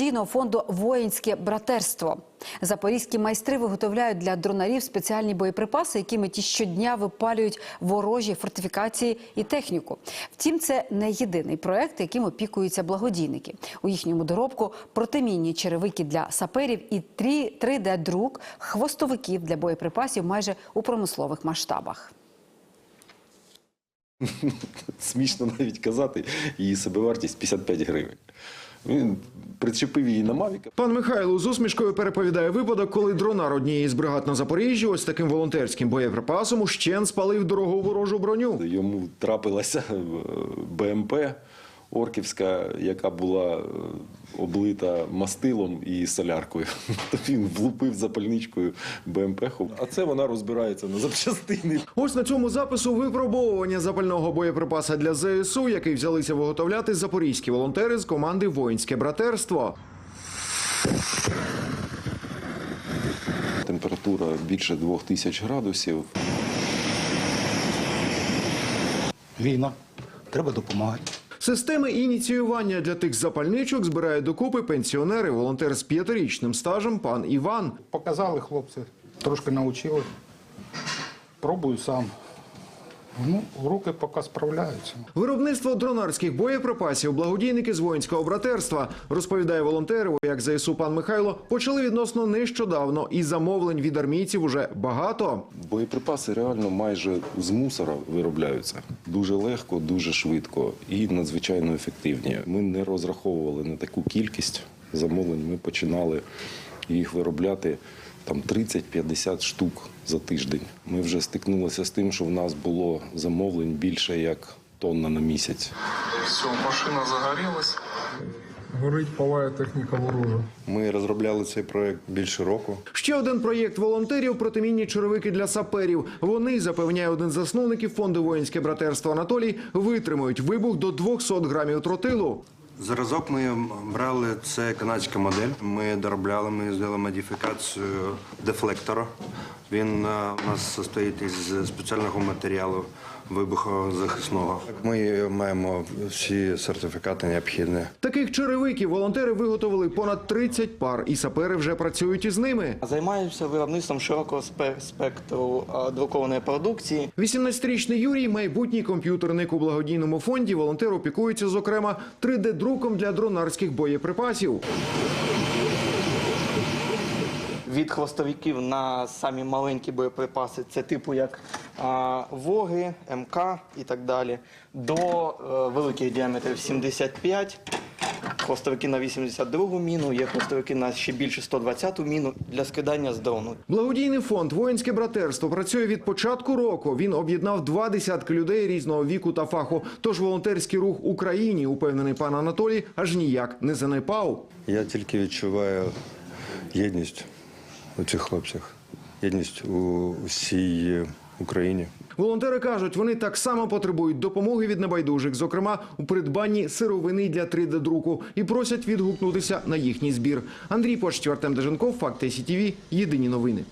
благодійного фонду Воїнське братерство. Запорізькі майстри виготовляють для дронарів спеціальні боєприпаси, якими ті щодня випалюють ворожі фортифікації і техніку. Втім, це не єдиний проект, яким опікуються благодійники. У їхньому доробку протимінні черевики для саперів і 3D-друк хвостовиків для боєприпасів майже у промислових масштабах. Смішно навіть казати, її собівартість 55 гривень. Він причепив її на Мавіка. Пан Михайло з усмішкою переповідає випадок, коли дронар однієї з бригад на Запоріжжі ось таким волонтерським боєприпасом ущен спалив дорогу ворожу броню. Йому трапилася е, БМП Орківська, яка була е, облита мастилом і соляркою. То він влупив запальничкою БМП-ху. А це вона розбирається на запчастини. Ось на цьому запису випробовування запального боєприпаса для ЗСУ, який взялися виготовляти запорізькі волонтери з команди Воїнське братерство. Температура більше 2000 градусів. Війна. Треба допомагати. Системи ініціювання для тих запальничок збирає докупи пенсіонери, волонтер з п'ятирічним стажем пан Іван. Показали хлопці, трошки навчили. Пробую сам. Ну, руки поки справляються. Виробництво дронарських боєприпасів благодійники з воїнського братерства розповідає волонтер, як ЗСУ пан Михайло, почали відносно нещодавно, і замовлень від армійців уже багато. Боєприпаси реально майже з мусора виробляються дуже легко, дуже швидко і надзвичайно ефективні. Ми не розраховували на таку кількість замовлень. Ми починали їх виробляти там 30-50 штук за тиждень. Ми вже стикнулися з тим, що в нас було замовлень більше як тонна на місяць. Все, машина загорелась. Горить палає техніка ворожа. Ми розробляли цей проект більше року. Ще один проєкт волонтерів протимінні черевики для саперів. Вони запевняє один з засновників фонду воїнське братерство Анатолій, витримують вибух до 200 грамів тротилу. Зразок ми брали це канадська модель. Ми доробляли, ми зробили модифікацію дефлектора. Він е, у нас состоїть із спеціального матеріалу вибухозахисного. Ми маємо всі сертифікати необхідні. Таких черевиків волонтери виготовили понад 30 пар, і сапери вже працюють із ними. Займаюся виробництвом широкого спектру а, друкованої продукції. 18-річний Юрій, майбутній комп'ютерник у благодійному фонді. Волонтер опікується, зокрема, 3D-друком для дронарських боєприпасів. Від хвостовиків на самі маленькі боєприпаси, це типу як а, Воги, МК і так далі, до е, великих діаметрів 75, хвостовики на 82 міну, є хвостовики на ще більше 120 міну для скидання з дрону. Благодійний фонд Воїнське братерство працює від початку року. Він об'єднав два десятки людей різного віку та фаху. Тож волонтерський рух Україні, упевнений пан Анатолій, аж ніяк не занепав. Я тільки відчуваю єдність у цих хлопцях, єдність у всій Україні. Волонтери кажуть, вони так само потребують допомоги від небайдужих, зокрема у придбанні сировини для 3D-друку, і просять відгукнутися на їхній збір. Андрій Почтів, Артем Деженков, Факти СІТВ, Єдині новини.